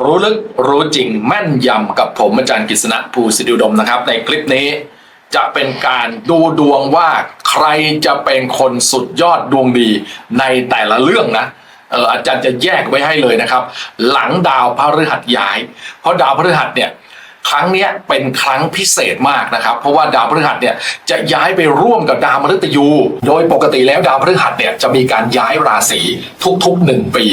รู้ลึกรู้จริงแม่นยำกับผมอาจารย์กฤษณะภูสิทธิดมนะครับ ในคลิปนี้จะเป็นการดูดวงว่าใครจะเป็นคนสุดยอดดวงดีในแต่ละเรื่องนะเอออาจารย์จะแยกไว้ให้เลยนะครับ หลังดาวพฤหัสย้าย เพราะดาวพฤหัสเนี่ยครั้งนี้เป็นครั้งพิเศษมากนะครับ เพราะว่าดาวพฤหัสเนี่ยจะย้ายไปร่วมกับดาวมฤตยู โดยปกติแล้วดาวพฤหัสเนี่ยจะมีการย้ายราศีทุกๆหนึ่งปี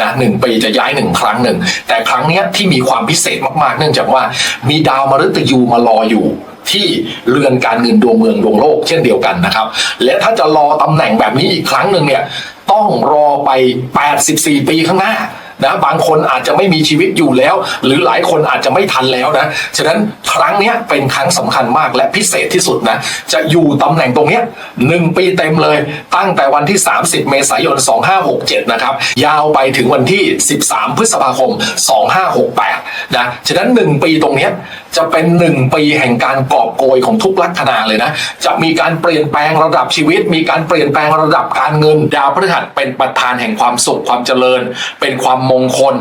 นะหนึ่งปีจะย้ายหนึ่งครั้งหนึ่ง แต่ครั้งเนี้ยที่มีความพิเศษมากๆ เนื่องจากว่ามีดาวมฤตยูมารออยู่ที่เรือนการเงินดวงเมืองดวงโลกเช่นเดียวกันนะครับ และถ้าจะรอตำแหน่งแบบนี้อีกครั้งหนึ่งเนี่ยต้องรอไป 84 ปีข้างหน้า นะบางคนอาจจะไม่มีชีวิตอยู่แล้ว หรือหลายคนอาจจะไม่ทันแล้วนะฉะนั้นครั้งนี้เป็นครั้งสำคัญมากและพิเศษที่สุดนะจะอยู่ตำแหน่งตรงนี้หนึ่งปีเต็มเลย ตั้งแต่วันที่ 30 เมษายน 2567 นะครับ ยาวไปถึงวันที่ 13 พฤษภาคม 2568 นะฉะนั้น 1 ปีตรงนี้ จะเป็น1ปีแห่งการกอบโกยของทุกลัคนาเลยนะ จะมีการเปลี่ยนแปลงระดับชีวิต มีการเปลี่ยนแปลงระดับการเงิน ดาวพฤหัสเป็นประธานแห่งความสุขความเจริญ เป็นความมงคล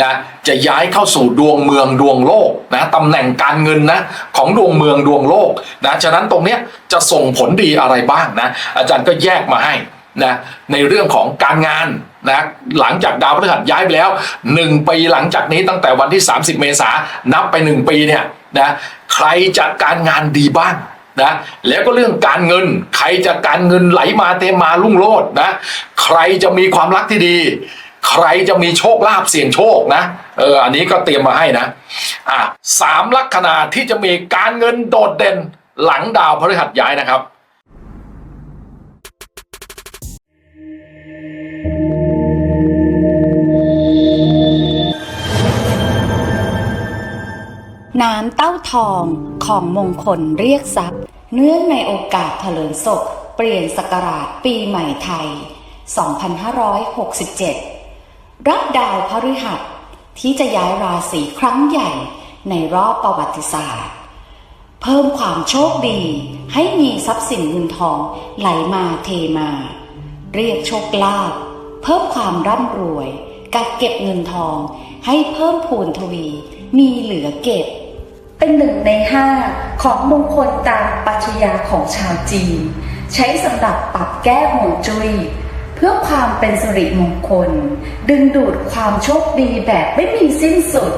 นะจะย้ายเข้าสู่ดวงเมืองดวงโลกนะตำแหน่งการเงินนะของดวงเมืองดวงโลกนะฉะนั้นตรงเนี้ยจะส่งผลดีอะไรบ้างนะอาจารย์ก็แยกมาให้นะในเรื่องของการงานนะหลังจากดาวพฤหัสย้ายไปแล้ว 1 ปีหลังจากนี้ตั้งแต่วันที่ 30 เมษายนนับไป 1 ปีเนี่ย นะใครจะการงานดีบ้างนะแล้วก็เรื่องการเงิน ใครจะการเงินไหลมาเต็มาลุ่งโรจน์นะใครจะมีความรักที่ดี ใครจะมีโชคลาภเสี่ยงโชคนะเอออันนี้ก็เตรียมมาให้นะอะสามลัคนาที่จะมีการเงินโดดเด่นหลังดาวพฤหัสย้ายนะครับ น้ำเต้าทองของมงคลเรียกทรัพย์ เนื่องในโอกาสเถลิงศพเปลี่ยนศักราชปีใหม่ไทย 2567 รับดาวพฤหัสที่จะย้ายราศีครั้งใหญ่ในรอบประวัติศาสตร์ เพิ่มความโชคดีให้มีทรัพย์สินเงินทองไหลมาเทมา เรียกโชคลาภเพิ่มความร่ำรวยกักเก็บเงินทองให้เพิ่มพูนทวีมีเหลือเก็บ เป็นหนึ่งในห้าของมงคลตามปัชญาของชาวจีน ใช้สำหรับปรับแก้ห่วงจุย้ยเพื่อความเป็นสิริมงคล ดึงดูดความโชคดีแบบไม่มีสิ้นสุด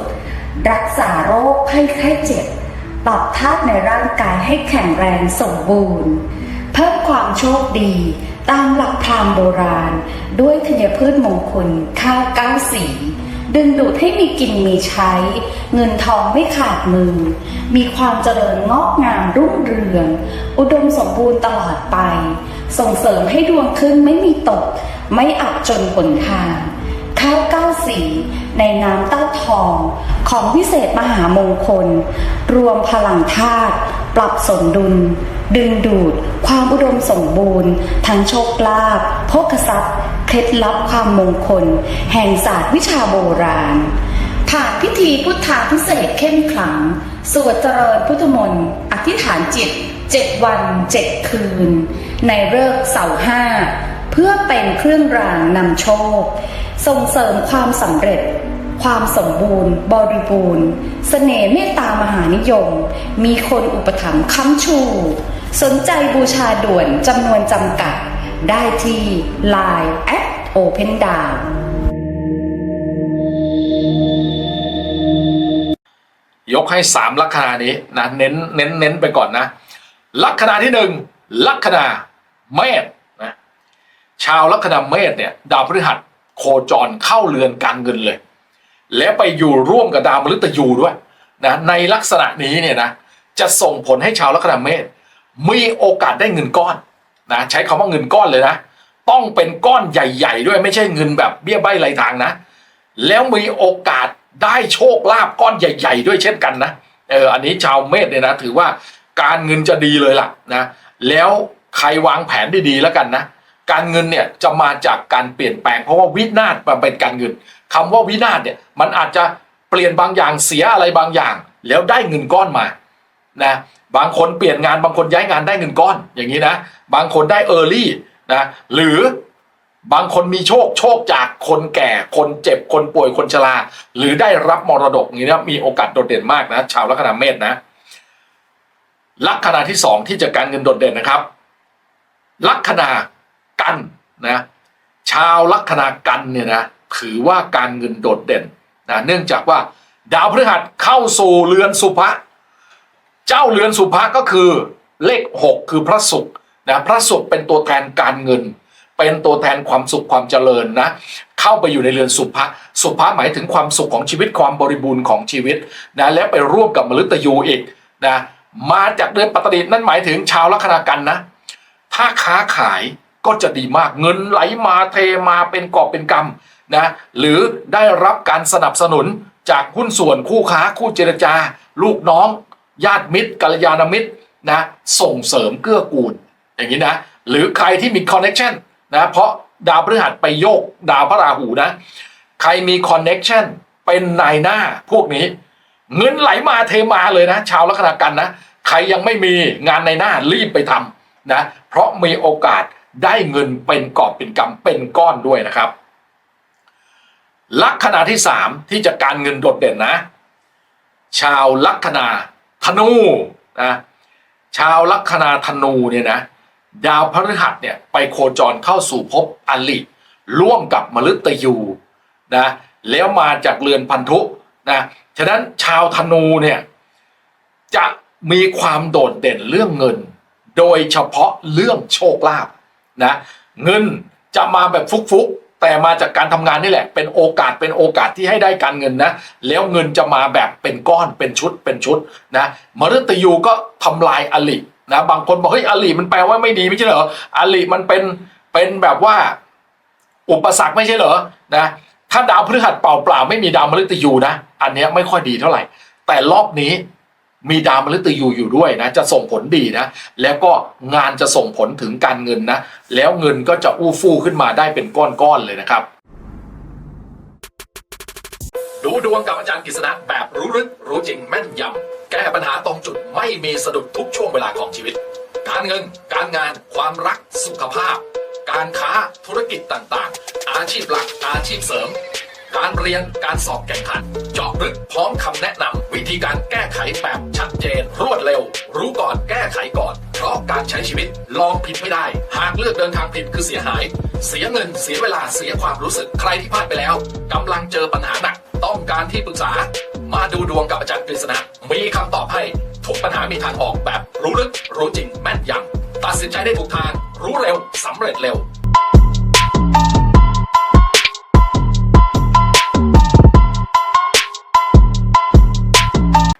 รักษาโรคให้ไข้เจ็บ ปรับธาตุในร่างกายให้แข็งแรงสมบูรณ์ เพิ่มความโชคดี ตามหลักพราหมณ์โบราณ ด้วยธัญพืชมงคลข้าวเก้าสี ดึงดูดให้มีกินมีใช้ เงินทองไม่ขาดมือ มีความเจริญงอกงามรุ่งเรือง อุดมสมบูรณ์ตลอดไป ส่งเสริมให้ดวงขึ้นไม่มีตก ไม่อับจนผลทางข้าวเก้าสีในน้ำเต้าทองของวิเศษมหามงคล รวมพลังธาตุปรับสมดุล ดึงดูด ความอุดมสมบูรณ์ ทั้งโชคลาภโภคทรัพย์ ล็ดลับความมงคล แห่งศาสตร์วิชาโบราณ ผ่านพิธีพุทธาพิเศษเข้มขลัง สวดเจริญพุทธมนต์อธิษฐานจิตเจ็ดวันเจ็ดคืน ในเลิกษ์เสาร์ห้า เพื่อเป็นเครื่องรางนำโชค ส่งเสริมความสำเร็จ ความสมบูรณ์ บริบูรณ์เสน่ห์เมตตามหานิยม มีคนอุปถัมภ์ค้ำชู สนใจบูชาด่วนจำนวนจำกัด ได้ที่ Line at Open Down ยกให้สามลัคนานี้นะเน้นเน้นเน้นไปก่อนนะ ลัคนาที่หนึ่งลัคนาเมษนะชาวลัคนาเมษเนี่ยดาวพฤหัสโคจรเข้าเรือนการเงินเลย และไปอยู่ร่วมกับดาวมฤตยูด้วยนะในลักษณะนี้เนี่ยนะจะส่งผลให้ชาวลัคนาเมษมีโอกาสได้เงินก้อน นะใช้คำว่าเงินก้อนเลยนะ ต้องเป็นก้อนใหญ่ ๆ ด้วยไม่ใช่เงินแบบเบี้ยใบไรทางนะ แล้วมีโอกาสได้โชคลาภก้อนใหญ่ ๆ ด้วยเช่นกันนะเอออันนี้ชาวเมษเนี่ยนะ ถือว่าการเงินจะดีเลยล่ะนะแล้วใครวางแผนดีๆแล้วกันนะ การเงินเนี่ยจะมาจากการเปลี่ยนแปลงเพราะว่าวินาศมันเป็นการเงินคำว่าวินาศเนี่ยมันอาจจะเปลี่ยนบางอย่างเสียอะไรบางอย่าง แล้วได้เงินก้อนมานะบางคนเปลี่ยนงานบางคนย้ายงานได้เงินก้อนอย่างนี้นะ บางคนได้เออร์ลี่นะหรือบางคนมีโชคโชคจากคนแก่คนเจ็บคนป่วยคนชรา หรือได้รับมรดกอย่างนี้นะมีโอกาสโดดเด่นมากนะ ชาวลัคนาเมษนะ ลัคนาที่สองที่จะการเงินโดดเด่นนะครับ ลัคนากันนะชาวลัคนากันเนี่ยนะถือว่าการเงินโดดเด่นนะเนื่องจากว่าดาวพฤหัสเข้าสู่เรือนสุภะเจ้าเรือนสุภะก็คือเลขหกคือพระศุกร์ นะพระศุกร์เป็นตัวแทนการเงิน เป็นตัวแทนความสุขความเจริญนะเข้าไปอยู่ในเรือนสุภะสุภะหมายถึงความสุขของชีวิตความบริบูรณ์ของชีวิตนะและไปร่วมกับมฤตยูอีกนะมาจากเดือนปัตตนีนั่นหมายถึงชาวลัคนากันนะถ้าค้าขายก็จะดีมากเงินไหลมาเทมาเป็นกอบเป็นกำนะหรือได้รับการสนับสนุนจากหุ้นส่วนคู่ค้าคู่เจรจา ลูกน้อง ญาติมิตรกัลยาณมิตรนะส่งเสริมเกื้อกูล อย่างนี้นะหรือใครที่มีคอนเน็ชันนะเพราะดาวพฤหัสไปโยกดาวพระราหูนะ ใครมีคอนเน็ชันเป็นนายหน้าพวกนี้ เงินไหลมาเทมาเลยนะ ชาวลัคนากันนะ ใครยังไม่มีงานในหน้ารีบไปทำนะ เพราะมีโอกาสได้เงินเป็นกอบเป็นกำเป็นก้อนด้วยนะครับ ลัคนาที่สามที่จะการเงินโดดเด่นนะ ชาวลัคนาธนูนะชาวลัคนาธนูเนี่ยนะ ดาวพฤหัสเนี่ยไปโคจรเข้าสู่ภพอลิร่วมกับมฤตยูนะแล้วมาจากเรือนพันธุนะฉะนั้นชาวธนูเนี่ยจะมีความโดดเด่นเรื่องเงิน โดยเฉพาะเรื่องโชคลาภนะเงินจะมาแบบฟุกๆ แต่มาจากการทำงานนี่แหละ เป็นโอกาสเป็นโอกาสที่ให้ได้การเงินนะแล้วเงินจะมาแบบเป็นก้อนเป็นชุดเป็นชุดนะมฤตยูก็ทำลายอลิ นะบางคนบอกเฮ้ยอลิมันแปลว่าไม่ดีไม่ใช่เหรออลิมันเป็นเป็นแบบว่า อุปสรรคไม่ใช่เหรอนะถ้าดาวพฤหัสเปล่าๆไม่มีดาวมฤตยูนะ อันนี้ไม่ค่อยดีเท่าไหร่ แต่รอบนี้มีดาวมฤตยูอยู่ด้วยนะ จะส่งผลดีนะ แล้วก็งานจะส่งผลถึงการเงินนะ แล้วเงินก็จะอู้ฟู่ขึ้นมาได้เป็นก้อนๆเลยนะครับ ดูดวงกับอาจารย์กฤษณะแบบรู้ลึกรู้จริงแม่นยำ แก้ปัญหาตรงจุดไม่มีสะดุดทุกช่วงเวลาของชีวิต การเงิน การงาน ความรัก สุขภาพ การค้า ธุรกิจต่างๆ อาชีพหลัก อาชีพเสริม การเรียน การสอบแข่งขัน เจาะลึกพร้อมคำแนะนำวิธีการแก้ไขแบบชัดเจน รวดเร็ว รู้ก่อนแก้ไขก่อน เพราะการใช้ชีวิตลองผิดไม่ได้ หากเลือกเดินทางผิดคือเสียหาย เสียเงิน เสียเวลา เสียความรู้สึก ใครที่พลาดไปแล้วกำลังเจอปัญหาหนัก ต้องการที่ปรึกษา มาดูดวงกับอาจารย์กฤษณะมีคำตอบให้ทุกปัญหามีทางออกแบบ รู้ลึก รู้จริงแม่นยำตัดสินใจได้ถูกทาง รู้เร็วสำเร็จเร็ว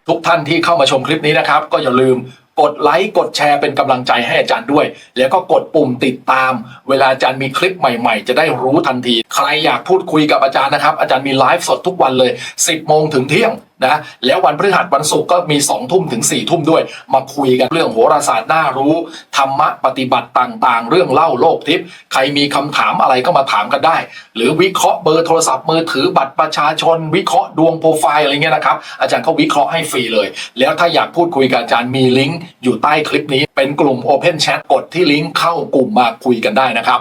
ทุกท่านที่เข้ามาชมคลิปนี้นะครับ ก็อย่าลืม กดไลค์กดแชร์เป็นกำลังใจให้อาจารย์ด้วย แล้วก็กดปุ่มติดตาม เวลาอาจารย์มีคลิปใหม่ๆ จะได้รู้ทันที ใครอยากพูดคุยกับอาจารย์นะครับ อาจารย์มีไลฟ์สดทุกวันเลย 10โมงถึงเที่ยงนะแล้ววันพฤหัสวันศุกร์ก็มี2ทุ่มถึง4ทุ่มด้วย มาคุยกันเรื่องโหราศาสตร์น่ารู้ ธรรมะปฏิบัติต่างๆ เรื่องเล่าโลกทิพย์ใครมีคำถามอะไรก็มาถามกันได้ หรือวิเคราะห์เบอร์โทรศัพท์มือถือบัตรประชาชน วิเคราะห์ดวงโปรไฟล์อะไรเงี้ยนะครับอาจารย์ก็วิเคราะห์ให้ฟรีเลย แล้วถ้าอยากพูดคุยกับอาจารย์มีลิงก์อยู่ใต้คลิปนี้ เป็นกลุ่ม Open Chat กดที่ลิงก์เข้ากลุ่มมาคุยกันได้นะครับ